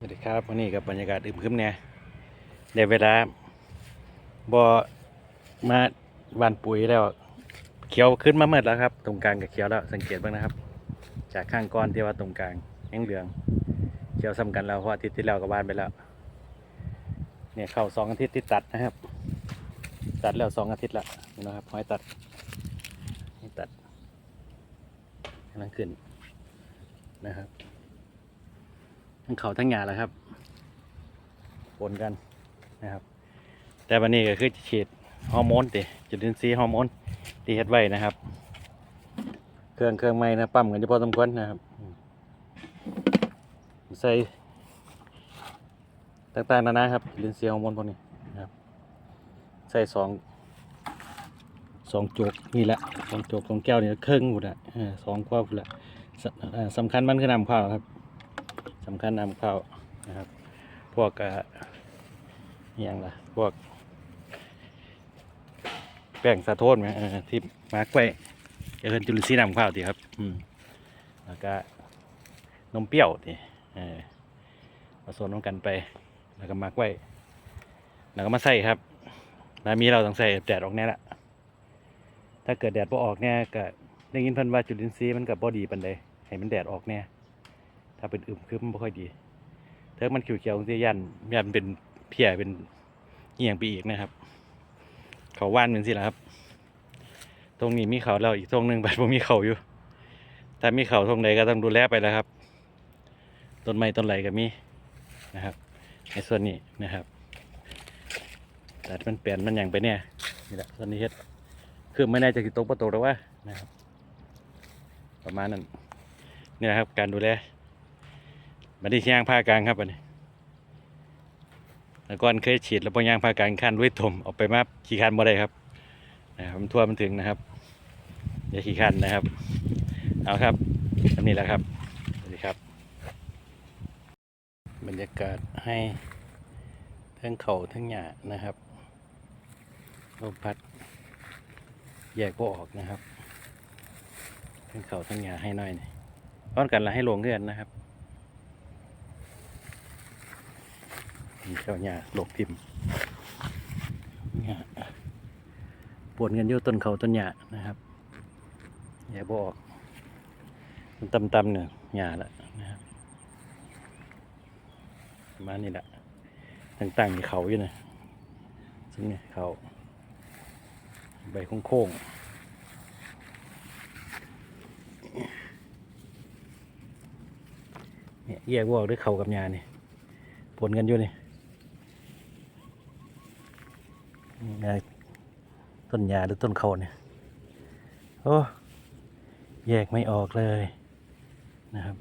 สวัสดีครับวันนี้กับบรรยากาศอึมครึมเนี่ยในเวลาบอมาบานปุ๋ยแล้ว เขียวขึ้นมาเมื่อแล้วครับ ตรงกลางกับเขียวแล้วสังเกตบ้างนะครับ จากข้างก้อนที่ว่าตรงกลางยังเหลือง เขียวซ้ำกันแล้วเพราะอาทิตย์ที่แล้วกับบานไปแล้วเนี่ยเข้าสองอาทิตย์ที่ตัดนะครับ ตัดแล้วสองอาทิตย์ละนี่นะครับห้อยตัดห้ตัดกำลังขึ้นนะครับ ทั้งเขาทั้งหยาแหล้วครับปนกันนะครับ แต่วันนี้ก็คือจะฉีดฮอร์โมนติจุลินทรีย์ฮอร์โมนที่เฮ็ดไว้นะครับ เครื่องเครื่องไม้นะปั๊มกันเฉพาะสมควรนะครับ ใส่ต่างๆนานาครับจุลินทรีย์ฮอร์โมนพวกนี้นะครับ ใส่สองสองจุกนี่แหละสองจุกสองแก้วนี่เครื่องหมดอะสองข้าวดละสเอ่อสำคัญมันคือนำข้าวครับ สำคัญนำเข้านะครับ พวกอย่างละพวก แป้งสะโทนไหมที่มาร์กไว้เป็นจุลินทรีย์นำเข้าดีครับอืมแล้วก็นมเปรี้ยวนี่ผสมน้ำกันไปแล้วก็มาร์กไว้แล้วก็มาใส่ครับแล้วมีเราต้องใส่แดดออกแน่ละถ้าเกิดแดดพอออกเนี่ยก็ได้ยินเพิ่นว่าจุลินทรีย์มันกับบอดีปันใดให้มันแดดออกแน่ ถ้าเป็นอึมครึมไม่ค่อยดีถ้ามันเขียวๆที่ยันยันเป็นเพียเป็นเอียงไปอีกนะครับ เขาว่านเป็นสิละครับ ตรงนี้มีเขาแล้วอีกตรงหนึ่งแบัดผมมีเขาอยู่ ถ้ามีเขาตรงใดก็ต้องดูแลไปแล้วครับ ต้นไม้ต้นไหลก็มีนะครับ ในส่วนนี้นะครับแต่มันเปลี่ยนมันอย่างไปเนี่ยนี่แหละส่วนนี้เฮ็ดคือไม่แน่ใจกี่ตกประตูหรือว่านะครับ ประมาณนั้นนี่แหละครับ การดูแล บันนี้ย่างผ้ากลางครับบันนี้แล้วก่อนเคยฉีดแล้วพอย่างผ้ากลางขั้นด้วยถมออกไปมาขี่คันบ่ได้ครับนะครับมันทั่วมันถึงนะครับอย่าขี่คันนะครับ เอาครับแบบนี้แหละครับสวัสดีครับ บรรยากาศให้ทั้งเขาทั้งหญ้านะครับลมพัดแยกพวออกนะครับทั้งเขาทั้งหญ้าให้หน่อยนี่ป้อนกันละให้ลงเงื่อนนะครับ มีเจ้าหญ้าหลบทิมหญ้าปวดกันอยู่ต้นเขาต้นหญ้านะครับอย่าบอกมันตำๆเนี่ยหญ้าละนะครับมานี้แหละต่างๆมีเขาอยู่นะซึ่งเนี่ยเขาใบโค้งๆเนี่ยแยกวอกด้วยเขากับหญ้านี่ปนกันอยู่นี่ นี่ไง ต้นยาหรือต้นเขาเนี่ยโอ้แยกไม่ออกเลยนะครับ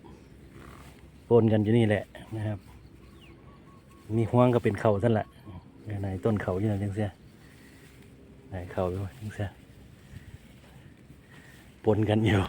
ปนกันอยู่นี่แหละนะครับมีห่วงก็เป็นเขาท่านละในต้นเขาอยู่นะจังเสียในเขาอยู่จังเสียปนกันอยู่